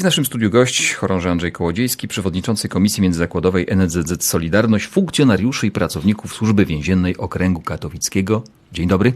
W naszym studiu gość chorąży Andrzej Kołodziejski, przewodniczący Komisji Międzyzakładowej NSZZ Solidarność, funkcjonariuszy i pracowników Służby Więziennej Okręgu Katowickiego. Dzień dobry.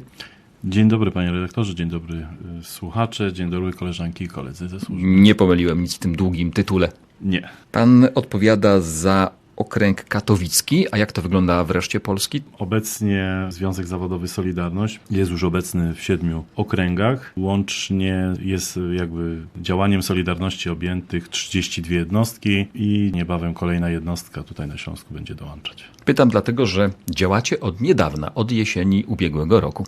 Dzień dobry panie redaktorze, dzień dobry y, słuchacze, dzień dobry koleżanki i koledzy ze służby. Nie pomyliłem nic w tym długim tytule. Nie. Pan odpowiada za Okręg Katowicki, a jak to wygląda w reszcie Polski? Obecnie Związek Zawodowy Solidarność jest już obecny w siedmiu okręgach. Łącznie jest jakby działaniem Solidarności objętych 32 jednostki i niebawem kolejna jednostka tutaj na Śląsku będzie dołączać. Pytam dlatego, że działacie od niedawna, od jesieni ubiegłego roku.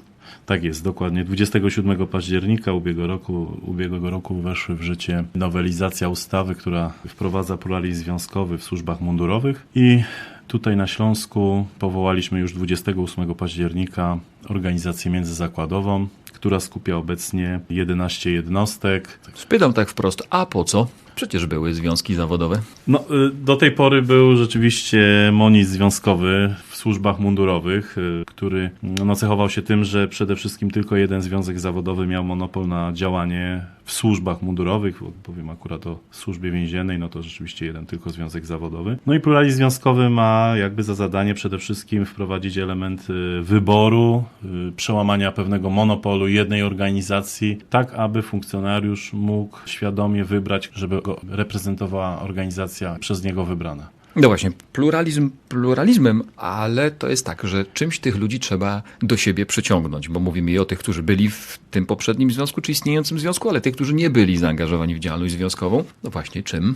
Tak jest, dokładnie. 27 października ubiegłego roku, ubiegłego roku weszły w życie nowelizacja ustawy, która wprowadza pluralizm związkowy w służbach mundurowych i tutaj na Śląsku powołaliśmy już 28 października organizację międzyzakładową, która skupia obecnie 11 jednostek. Spytam tak wprost, a po co? Przecież były związki zawodowe. No, y, do tej pory był rzeczywiście monizm związkowy w służbach mundurowych, y, który no, cechował się tym, że przede wszystkim tylko jeden związek zawodowy miał monopol na działanie w służbach mundurowych, powiem akurat o służbie więziennej, no to rzeczywiście jeden tylko związek zawodowy. No i pluralizm związkowy ma jakby za zadanie przede wszystkim wprowadzić element y, wyboru, y, przełamania pewnego monopolu jednej organizacji, tak aby funkcjonariusz mógł świadomie wybrać, żeby go reprezentowała organizacja przez niego wybrana. No właśnie, pluralizm pluralizmem, ale to jest tak, że czymś tych ludzi trzeba do siebie przyciągnąć, bo mówimy i o tych, którzy byli w tym poprzednim związku, czy istniejącym związku, ale tych, którzy nie byli zaangażowani w działalność związkową. No właśnie, czym?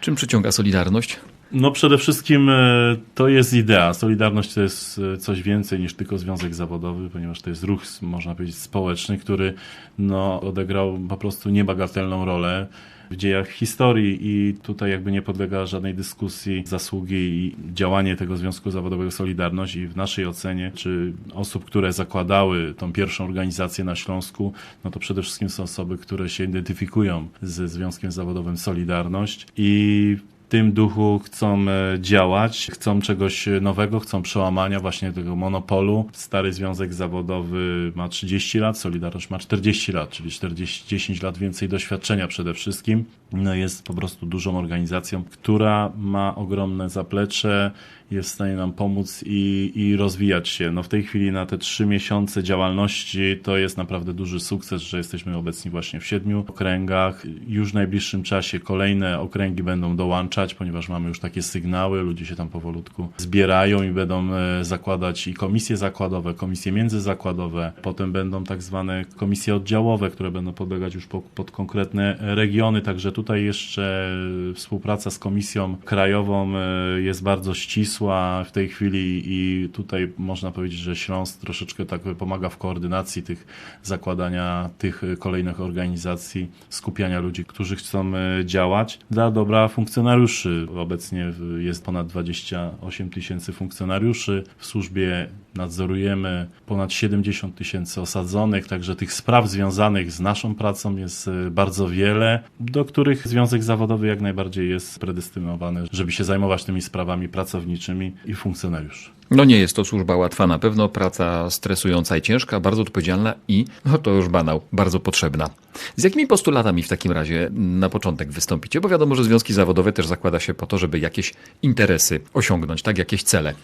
Czym przyciąga Solidarność? No przede wszystkim e, to jest idea. Solidarność to jest e, coś więcej niż tylko związek zawodowy, ponieważ to jest ruch, można powiedzieć, społeczny, który no, odegrał po prostu niebagatelną rolę w dziejach historii i tutaj jakby nie podlega żadnej dyskusji zasługi i działanie tego Związku Zawodowego Solidarność i w naszej ocenie, czy osób, które zakładały tą pierwszą organizację na Śląsku, no to przede wszystkim są osoby, które się identyfikują ze Związkiem Zawodowym Solidarność i tym duchu chcą e, działać, chcą czegoś nowego, chcą przełamania właśnie tego monopolu. Stary Związek Zawodowy ma 30 lat, Solidarność ma 40 lat, czyli 40, 10 lat więcej doświadczenia przede wszystkim. No jest po prostu dużą organizacją, która ma ogromne zaplecze, jest w stanie nam pomóc i, i rozwijać się. No w tej chwili na te trzy miesiące działalności to jest naprawdę duży sukces, że jesteśmy obecni właśnie w siedmiu okręgach. Już w najbliższym czasie kolejne okręgi będą dołączać, ponieważ mamy już takie sygnały, ludzie się tam powolutku zbierają i będą e, zakładać i komisje zakładowe, komisje międzyzakładowe, potem będą tak zwane komisje oddziałowe, które będą podlegać już po, pod konkretne regiony, także tutaj jeszcze współpraca z komisją krajową e, jest bardzo ścisła w tej chwili i tutaj można powiedzieć, że Śląsk troszeczkę tak pomaga w koordynacji tych zakładania tych kolejnych organizacji, skupiania ludzi, którzy chcą e, działać dla dobra funkcjonariuszy. Obecnie jest ponad 28 tysięcy funkcjonariuszy w służbie nadzorujemy ponad 70 tysięcy osadzonych, także tych spraw związanych z naszą pracą jest e, bardzo wiele, do których Związek Zawodowy jak najbardziej jest predestynowany, żeby się zajmować tymi sprawami pracowniczymi i funkcjonariuszy. No nie jest to służba łatwa na pewno, praca stresująca i ciężka, bardzo odpowiedzialna i, no to już banał, bardzo potrzebna. Z jakimi postulatami w takim razie na początek wystąpicie? Bo wiadomo, że związki zawodowe też zakłada się po to, żeby jakieś interesy osiągnąć, tak, jakieś cele.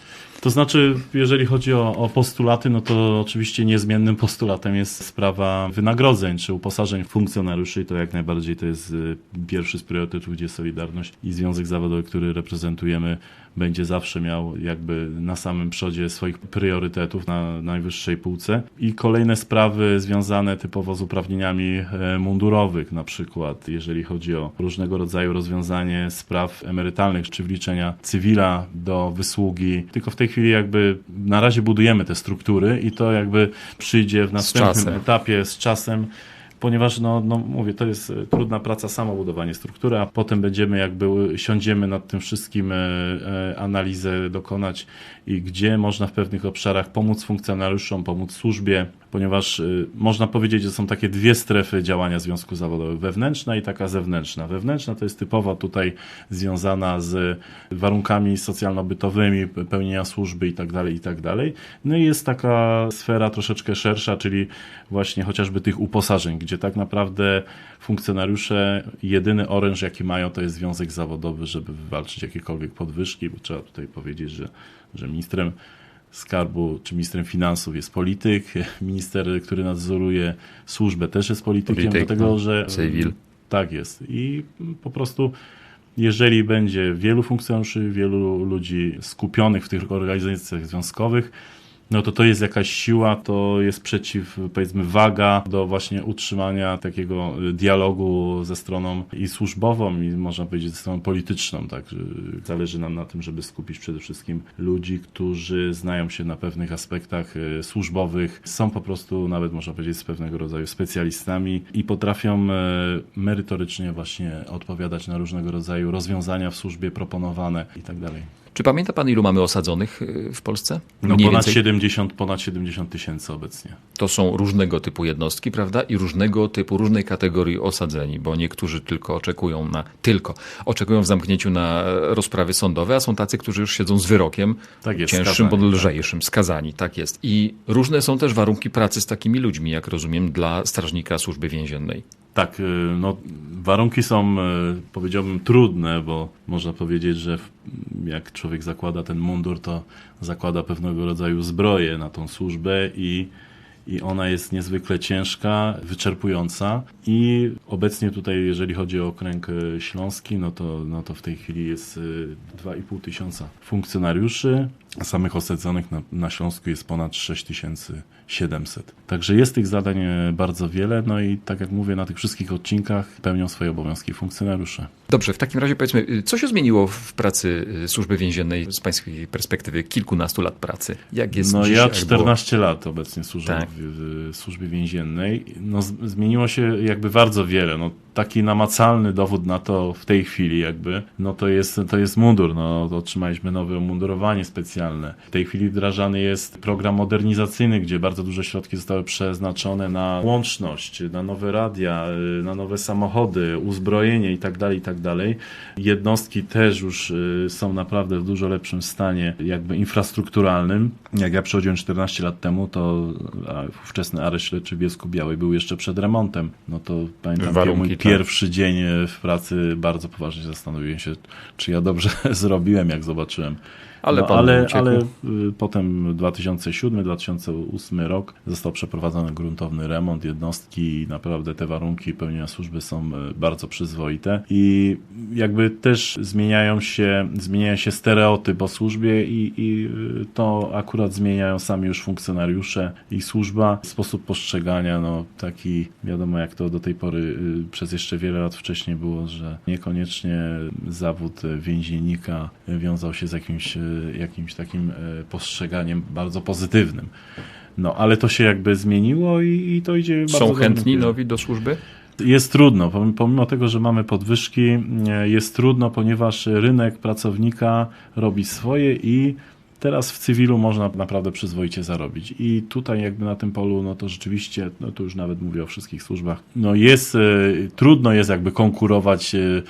To znaczy, jeżeli chodzi o, o, postulaty, no to oczywiście niezmiennym postulatem jest sprawa wynagrodzeń czy uposażeń funkcjonariuszy i to jak najbardziej to jest y, pierwszy z priorytetów, gdzie Solidarność i Związek Zawodowy, który reprezentujemy, będzie zawsze miał jakby na samym przodzie swoich priorytetów na najwyższej półce. I kolejne sprawy związane typowo z uprawnieniami e, mundurowych, na przykład jeżeli chodzi o różnego rodzaju rozwiązanie spraw emerytalnych czy wliczenia cywila do wysługi. Tylko w tej chwili jakby na razie budujemy te struktury i to jakby przyjdzie w następnym etapie z czasem ponieważ, no, no mówię, to jest e, trudna praca, samo budowanie struktury, a potem będziemy jakby, siądziemy nad tym wszystkim, e, e, analizę dokonać i gdzie można w pewnych obszarach pomóc funkcjonariuszom, pomóc służbie, ponieważ można powiedzieć, że są takie dwie strefy działania związku zawodowego, wewnętrzna i taka zewnętrzna. Wewnętrzna to jest typowo tutaj związana z warunkami socjalno-bytowymi, pełnienia służby i tak dalej, i tak. No i jest taka sfera troszeczkę szersza, czyli właśnie chociażby tych uposażeń, gdzie tak naprawdę funkcjonariusze, jedyny oręż jaki mają to jest związek zawodowy, żeby wywalczyć jakiekolwiek podwyżki, bo trzeba tutaj powiedzieć, że, że ministrem Skarbu czy ministrem finansów jest polityk, minister, który nadzoruje służbę też jest politykiem, Polityk, dlatego no, że cywil. tak jest i po prostu jeżeli będzie wielu funkcjonariuszy, wielu ludzi skupionych w tych organizacjach związkowych, no to to jest jakaś siła, to jest przeciw, powiedzmy, waga do właśnie utrzymania takiego y, dialogu ze stroną i służbową, i można powiedzieć ze stroną polityczną. Tak? Zależy nam na tym, żeby skupić przede wszystkim ludzi, którzy znają się na pewnych aspektach y, służbowych, są po prostu nawet, można powiedzieć, z pewnego rodzaju specjalistami i potrafią y, merytorycznie właśnie odpowiadać na różnego rodzaju rozwiązania w służbie proponowane i tak dalej. Czy pamięta pan, ilu mamy osadzonych y, w Polsce? No Mniej ponad więcej. 70, ponad 70 tysięcy obecnie. To są różnego typu jednostki, prawda? I różnego typu, różnej kategorii osadzeni, bo niektórzy tylko oczekują na, tylko oczekują w zamknięciu na rozprawy sądowe, a są tacy, którzy już siedzą z wyrokiem Tak jest, cięższym skazani, bądź tak. lżejszym, skazani, tak jest. I różne są też warunki pracy z takimi ludźmi, jak rozumiem, dla strażnika służby więziennej. Tak, y, no, warunki są, y, powiedziałbym, trudne, bo można powiedzieć, że jak człowiek zakłada ten mundur, to zakłada pewnego rodzaju zbroję na tą służbę i, i ona jest niezwykle ciężka, wyczerpująca. I obecnie tutaj, jeżeli chodzi o okręg y, śląski, no to, no to w tej chwili jest y, 2,5 tysiąca funkcjonariuszy, a samych osadzonych na, na Śląsku jest ponad 6700. Także jest tych zadań e, bardzo wiele, no i tak jak mówię, na tych wszystkich odcinkach pełnią swoje obowiązki funkcjonariusze. Dobrze, w takim razie powiedzmy, co się zmieniło w pracy y, służby więziennej z pańskiej perspektywy kilkunastu lat pracy? Jak jest No ja jak było? 14 lat obecnie służę Tak. w, w służbie więziennej. No, zmieniło się jakby bardzo wiele. No, taki namacalny dowód na to w tej chwili jakby, no to jest, to jest mundur. No, otrzymaliśmy nowe umundurowanie specjalne. W tej chwili wdrażany jest program modernizacyjny, gdzie bardzo duże środki zostały przeznaczone na łączność, na nowe radia, y, na nowe samochody, uzbrojenie i tak tak dalej. Jednostki też już y, są naprawdę w dużo lepszym stanie jakby infrastrukturalnym. Jak ja przychodziłem 14 lat temu, to ówczesny areszt śledczy w Bielsku Białej był jeszcze przed remontem. No to pamiętam Warunki, mój tak. pierwszy dzień e, w pracy, bardzo poważnie zastanowiłem się, czy ja dobrze zrobiłem, jak zobaczyłem. Ale no, ale, ale y, potem 2007-2008 rok został przeprowadzony gruntowny remont jednostki i naprawdę te warunki pełnienia służby są y, bardzo przyzwoite i jakby też zmieniają się, zmieniają się stereotyp o służbie i, i y, to akurat zmieniają sami już funkcjonariusze i służba. Sposób postrzegania, no taki wiadomo jak to do tej pory y, przez jeszcze wiele lat wcześniej było, że niekoniecznie zawód więziennika wiązał się z jakimś, y, jakimś takim postrzeganiem bardzo pozytywnym. No, ale to się jakby zmieniło i, i to idzie bardzo Są chętni nowi do służby? Jest trudno, pom- pomimo tego, że mamy podwyżki, e, jest trudno, ponieważ rynek pracownika robi swoje i teraz w cywilu można naprawdę przyzwoicie zarobić. I tutaj jakby na tym polu, no to rzeczywiście, no to już nawet mówię o wszystkich służbach, no jest, e, trudno jest jakby konkurować e,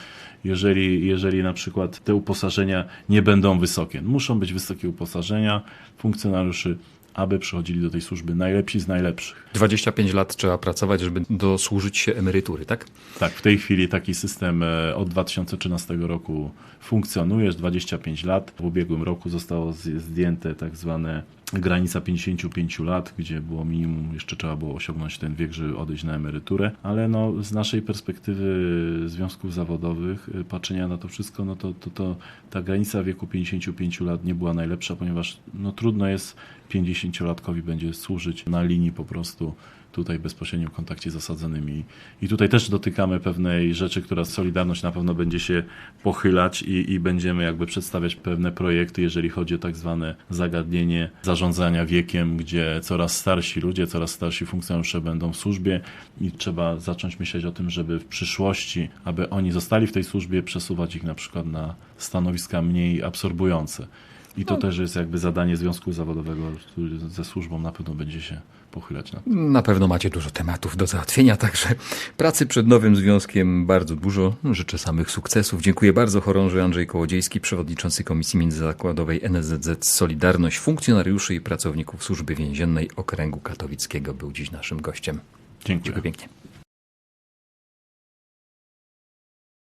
jeżeli, jeżeli na przykład te uposażenia nie będą wysokie. Muszą być wysokie uposażenia funkcjonariuszy, aby przychodzili do tej służby najlepsi z najlepszych. 25 lat trzeba pracować, żeby dosłużyć się emerytury, tak? Tak, w tej chwili taki system e, od 2013 roku funkcjonuje, już 25 lat. W ubiegłym roku zostało zdjęte tak zwane granica 55 lat, gdzie było minimum, jeszcze trzeba było osiągnąć ten wiek, żeby odejść na emeryturę, ale no, z naszej perspektywy związków zawodowych, e, patrzenia na to wszystko, no to, to, to ta granica wieku 55 lat nie była najlepsza, ponieważ no, trudno jest 50-latkowi będzie służyć na linii po prostu tutaj bezpośrednio w kontakcie z osadzonymi. I tutaj też dotykamy pewnej rzeczy, która Solidarność na pewno będzie się pochylać i, i będziemy jakby przedstawiać pewne projekty, jeżeli chodzi o tak zwane zagadnienie zarządzania wiekiem, gdzie coraz starsi ludzie, coraz starsi funkcjonariusze będą w służbie i trzeba zacząć myśleć o tym, żeby w przyszłości, aby oni zostali w tej służbie, przesuwać ich na przykład na stanowiska mniej absorbujące. I to też jest jakby zadanie związku zawodowego, który ze służbą na pewno będzie się pochylać nad tym. Na pewno macie dużo tematów do załatwienia, także pracy przed nowym związkiem bardzo dużo. Życzę samych sukcesów. Dziękuję bardzo chorąży Andrzej Kołodziejski, przewodniczący Komisji Międzyzakładowej NSZZ Solidarność, funkcjonariuszy i pracowników Służby Więziennej Okręgu Katowickiego był dziś naszym gościem. Dziękuję. Dziękuję pięknie.